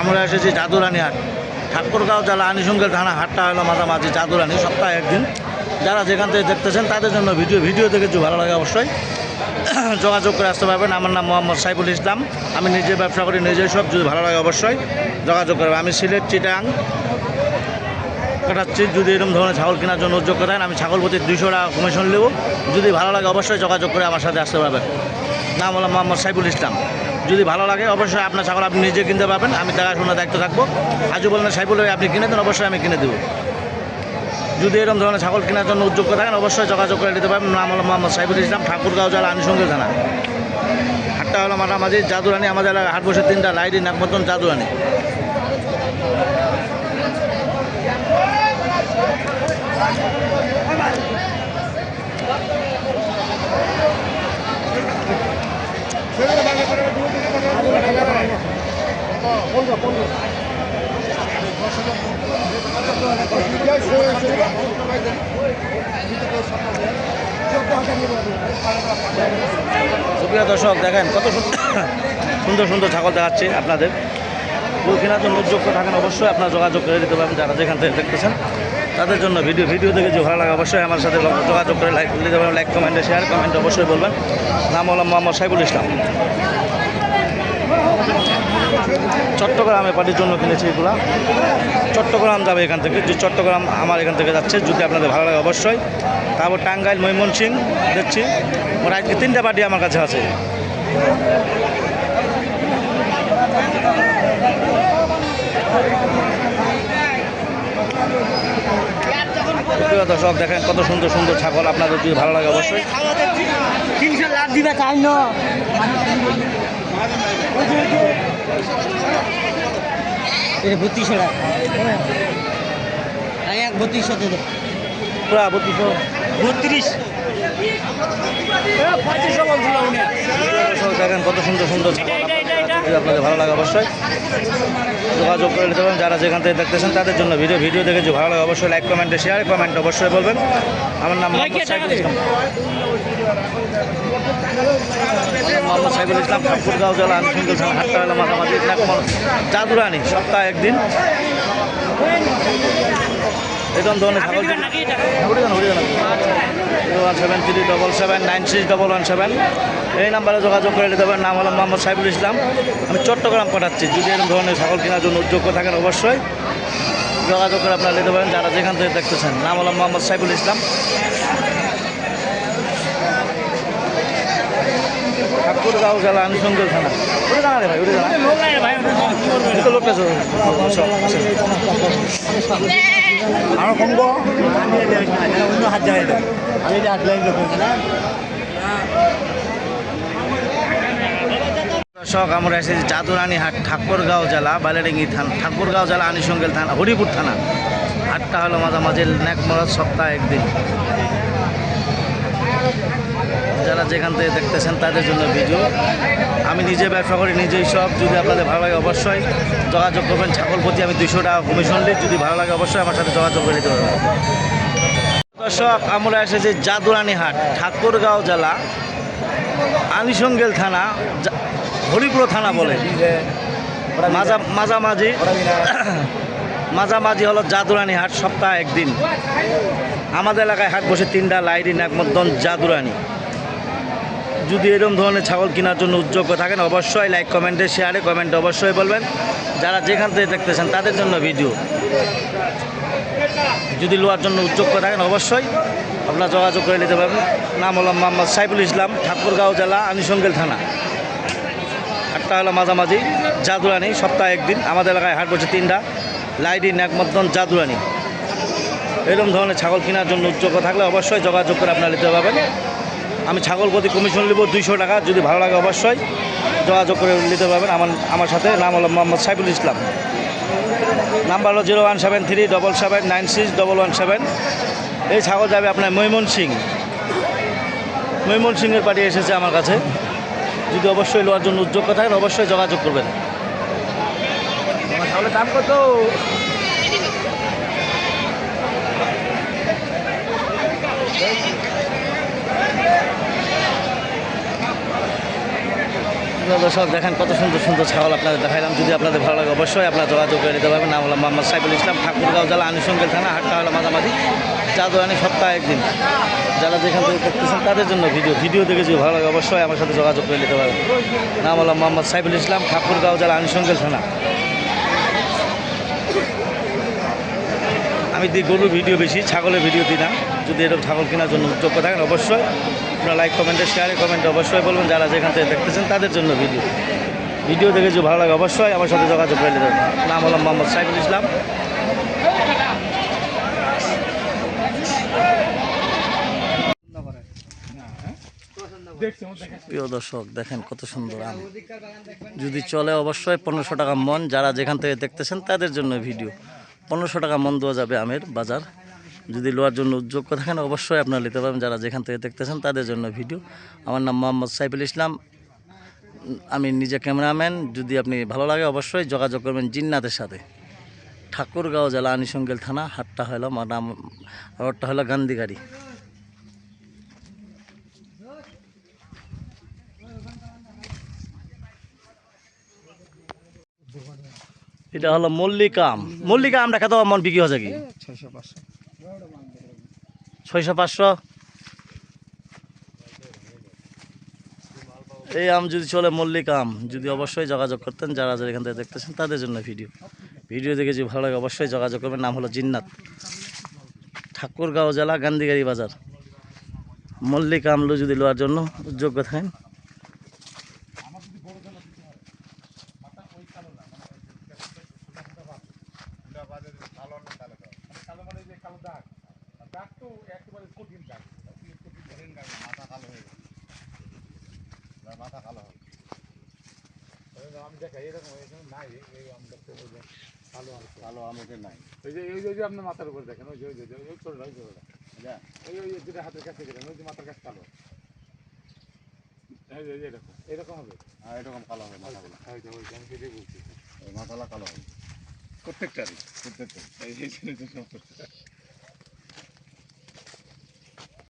আমরা এসেছি জাদুরানি হাট। ঠাকুরগাঁও জেলা আনিসঙ্গের থানা হাটটা হলো মাঝামাঝি জাদুরানি, সপ্তাহে একদিন। যারা যেখান থেকে দেখতেছেন, তাদের জন্য ভিডিও ভিডিও দেখেছি ভালো লাগে অবশ্যই। যোগাযোগ করে আসতে পারবেন। আমার নাম মোহাম্মদ সাইফুল ইসলাম। আমি নিজে ব্যবসা করি, নিজেই সব যদি ভালো লাগে অবশ্যই যোগাযোগ করবেন। আমি সিলেট চিটাং। কাটাচ্ছি, যদি এরকম ধরনের ছাগল কেনার জন্য উদ্যোগ করেন আমি ছাগল প্রতি দুইশো টাকা কমিশন নেব। যদি ভালো লাগে অবশ্যই যোগাযোগ করে আমার সাথে আসতে পারবেন। নাম হলো মোহাম্মদ সাইফুল ইসলাম। যদি ভালো লাগে, অবশ্যই আপনার ছাগল আপনি নিজে কিনতে পারবেন। আমি দেখাশোনার দায়িত্ব থাকব। আজও বলেন সাইফুল ভাই, আপনি কিনে দেন, অবশ্যই আমি কিনে দেবো। যদি এরকম ধরনের ছাগল কেনার জন্য উদ্যোগ থাকেন, অবশ্যই যোগাযোগ করে নিতে পারবেন। নাম হলো মোহাম্মদ সাইফুল ইসলাম, ঠাকুরগাঁও জেলা আনুষঙ্গিক থানা। হাটটা হলো মাঝামাঝি, জাদুরানি, আমাদের এলাকায় হাট বসে তিনটা, লাইডি নাকমতন জাদুরানি। সুপ্রিয় দর্শক, দেখেন কত সুন্দর সুন্দর ছাগল দেখাচ্ছে আপনাদের। কেনার জন্য উদ্যোগ থাকেন, অবশ্যই আপনার যোগাযোগ করে দিতে পারবেন যারা যেখান থেকে দেখতেছেন। তাদের জন্য ভিডিও ভিডিও দেখে যে ভালো লাগে, অবশ্যই আমার সাথে যোগাযোগ করে লাইক দিতে পারবেন। লাইক কমেন্টে শেয়ার কমেন্ট অবশ্যই বলবেন। নাম হলো মোহাম্মদ সাইফুল ইসলাম। চট্টগ্রামে পার্টির জন্য কিনেছি এগুলা। চট্টগ্রাম যাবে এখান থেকে। যে চট্টগ্রাম আমার এখান থেকে যাচ্ছে, যদি আপনাদের ভালো লাগে অবশ্যই। তারপর টাঙ্গাইল ময়মনসিং দেখছি। ওর আজকে তিনটা পার্টি আমার কাছে আছে। দর্শক, দেখেন কত সুন্দর সুন্দর ছাগল। আপনাদের যদি ভালো লাগে অবশ্যই। লাখ দিবে এটা বত্রিশশো টাকা। আমি এক বত্রিশশো দেবো পুরা বত্রিশশো। বত্রিশ। দর্শক দেখেন কত সুন্দর সুন্দর যদি আপনাদের ভালো লাগে অবশ্যই। যোগাযোগ করে নিতে পারেন যারা যেখান থেকে দেখতেছেন তাদের জন্য ভিডিও ভিডিও দেখে যদি ভালো লাগে অবশ্যই লাইক কমেন্টে শেয়ার কমেন্ট অবশ্যই বলবেন। আমার নাম মোহাম্মদ সাইফুল ইসলাম ঠাকুরগাঁও জেলা আনুষঙ্গিক হাটটা হলো মাঝামাঝি জাদুরানি সপ্তাহে একদিন। এরকম ধরনের ছাগল one seven three double seven nine six double one seven. এই নাম্বারে যোগাযোগ করে নিতে পারেন। নাম হলো মোহাম্মদ সাইফুল ইসলাম। আমি চট্টগ্রাম পাঠাচ্ছি। যদি এরকম ধরনের ছাগল কেনার জন্য উদ্যোগ থাকেন অবশ্যই যোগাযোগ করে আপনারা নিতে পারেন। যারা যেখান থেকে দেখতেছেন নাম হলো মোহাম্মদ সাইফুল ইসলাম। ঠাকুরগাঁও জেলা থানা। দর্শক, আমরা এসেছি হাট, ঠাকুরগাঁও জেলা, বালেডেঙ্গি থানা, ঠাকুরগাঁও জেলা আনিসঙ্গেল থানা, হরিপুর থানা। হাটটা হলো মাঝামাঝি নেকমরত সপ্তাহে একদিন। যারা যেখান থেকে দেখতেছেন তাদের জন্য ভিডিও। আমি নিজে ব্যবসা করি, নিজেই সব। যদি আপনাদের ভালো লাগে অবশ্যই যোগাযোগ করবেন। ছাগল প্রতি আমি দুশো টাকা কমিশন দিই। যদি ভালো লাগে অবশ্যই আমার সাথে যোগাযোগ করে দিতে দর্শক, আমরা এসেছি জাদুরানি হাট, ঠাকুরগাঁও জেলা, আনিসঙ্গেল থানা হরিপুর থানা বলে। মাজা, মাঝামাঝি মাঝামাঝি হলো জাদুরানি হাট, সপ্তাহে একদিন। আমাদের এলাকায় হাট বসে তিনটা লাইডি নাকমদ্দন জাদুরানি। যদি এরকম ধরনের ছাগল কেনার জন্য উদ্যোগ থাকেন, অবশ্যই লাইক কমেন্টে শেয়ারে কমেন্টে অবশ্যই বলবেন। যারা যেখান থেকে দেখতেছেন, তাদের জন্য ভিডিও যদি লোয়ার জন্য উদ্যোগ থাকেন, অবশ্যই আপনারা যোগাযোগ করে নিতে পারবেন। নাম হলো মোহাম্মদ সাইফুল ইসলাম, ঠাকুরগাঁও জেলা, আনিসঙ্গেল থানা। হাটটা হলো মাঝামাঝি, জাদুরানি, সপ্তাহে একদিন। আমাদের এলাকায় হাট বসে তিনটা। লাইডি নাকমদ্দন জাদুরানি। এরকম ধরনের ছাগল কেনার জন্য উদ্যোগ থাকলে অবশ্যই যোগাযোগ করে আপনারা নিতে পারবেন। আমি ছাগল প্রতি কমিশন নেব দুইশো টাকা, যদি ভালো লাগে অবশ্যই যোগাযোগ করে নিতে পারবেন আমার আমার সাথে। নাম হলো মোহাম্মদ সাইফুল ইসলাম। নাম্বার হলো zero one seven three double seven nine six double one seven. এই ছাগল যাবে আপনার মৈমন সিং মৈমন সিংয়ের পার্টি এসেছে আমার কাছে। যদি অবশ্যই লোয়ার জন্য উদ্যোগ থাকেন, অবশ্যই যোগাযোগ করবেন। তাহলে দাম কত? দর্শক, দেখেন কত সুন্দর সুন্দর ছাগল আপনাদের দেখাইলাম। যদি আপনাদের ভালো লাগে অবশ্যই আপনারা যোগাযোগ করে নিতে পারবেন। নাম হলো মোহাম্মদ সাইফুল ইসলাম, ঠাকুরগাঁও জেলা আনুষঙ্গেল থানা হাটটা হলো মাঝামাঝি, জাদুরানি সপ্তাহে একদিন। যারা যেখান থেকে দেখতেছেন তাদের জন্য ভিডিও ভিডিও দেখে যদি ভালো লাগে অবশ্যই আমার সাথে যোগাযোগ করে নিতে পারবেন। নাম হলো মোহাম্মদ সাইফুল ইসলাম, ঠাকুরগাঁও জেলা আনুষঙ্গেল থানা। আমি দিই গরুর ভিডিও বেশি, ছাগলের ভিডিও দিই না। যদি এরকম ছাগল কেনার জন্য যোগ্য থাকেন, অবশ্যই আপনারা লাইক কমেন্টে শেয়ারে কমেন্টে অবশ্যই বলবেন। যারা যেখান থেকে দেখতেছেন, তাদের জন্য ভিডিও ভিডিও দেখে যদি ভালো লাগে, অবশ্যই আমার সাথে যোগাযোগ করে নেবেন। নাম হলাম মোহাম্মদ সাইফুল ইসলাম। প্রিয় দর্শক, দেখেন কত সুন্দর আম। যদি চলে অবশ্যই পনেরোশো টাকা মন। যারা যেখান থেকে দেখতেছেন, তাদের জন্য ভিডিও পনেরোশো টাকা মন দেওয়া যাবে আমের বাজার। যদি লোয়ার জন্য উদ্যোগ থাকেন, অবশ্যই আপনারা নিতে পারবেন। যারা যেখান থেকে দেখতেছেন, তাদের জন্য ভিডিও। আমার নাম মোহাম্মদ সাইফুল ইসলাম। আমি নিজে ক্যামেরাম্যান। যদি আপনি ভালো লাগে, অবশ্যই যোগাযোগ করবেন জিন্নাতের সাথে। ঠাকুরগাঁও জেলা আনিসঙ্গেল থানা, হাটটা হলো আমার নাম, রোডটা হলো গান্ধীগাড়ি। এটা হলো মল্লিকা আম। মল্লিকা আমটা খেতে মন বিক্রি হচ্ছে কি? ছয়শো পাঁচশো। ছয়শো, পাঁচশো। এই আম যদি চলে, মল্লিক আম। যদি অবশ্যই যোগাযোগ করতেন, যারা যারা এখান থেকে দেখতেছেন, তাদের জন্য ভিডিও। ভিডিও দেখে যদি ভালো লাগে, অবশ্যই যোগাযোগ করবেন। নাম হলো জিন্নাত। ঠাকুরগাঁও জেলা, গান্ধীগাড়ি বাজার। মল্লিক আমলো যদি লোয়ার জন্য যোগ্য থাকেন আমাদের নাই ওই যে ওই যে- আপনার মাথার উপর দেখেন ওই যে ওই যে ওই ছোটটা ওই বুঝা ওই ওই দুটো হাতের কাছে দেখেন ওই যে মাথার কাছে কালো এরকম এরকম হবে আর এরকম কালো হবে মাথাগুলো ওই যে ওই যে আমি কালো হবে প্রত্যেকটারই প্রত্যেকটা এই।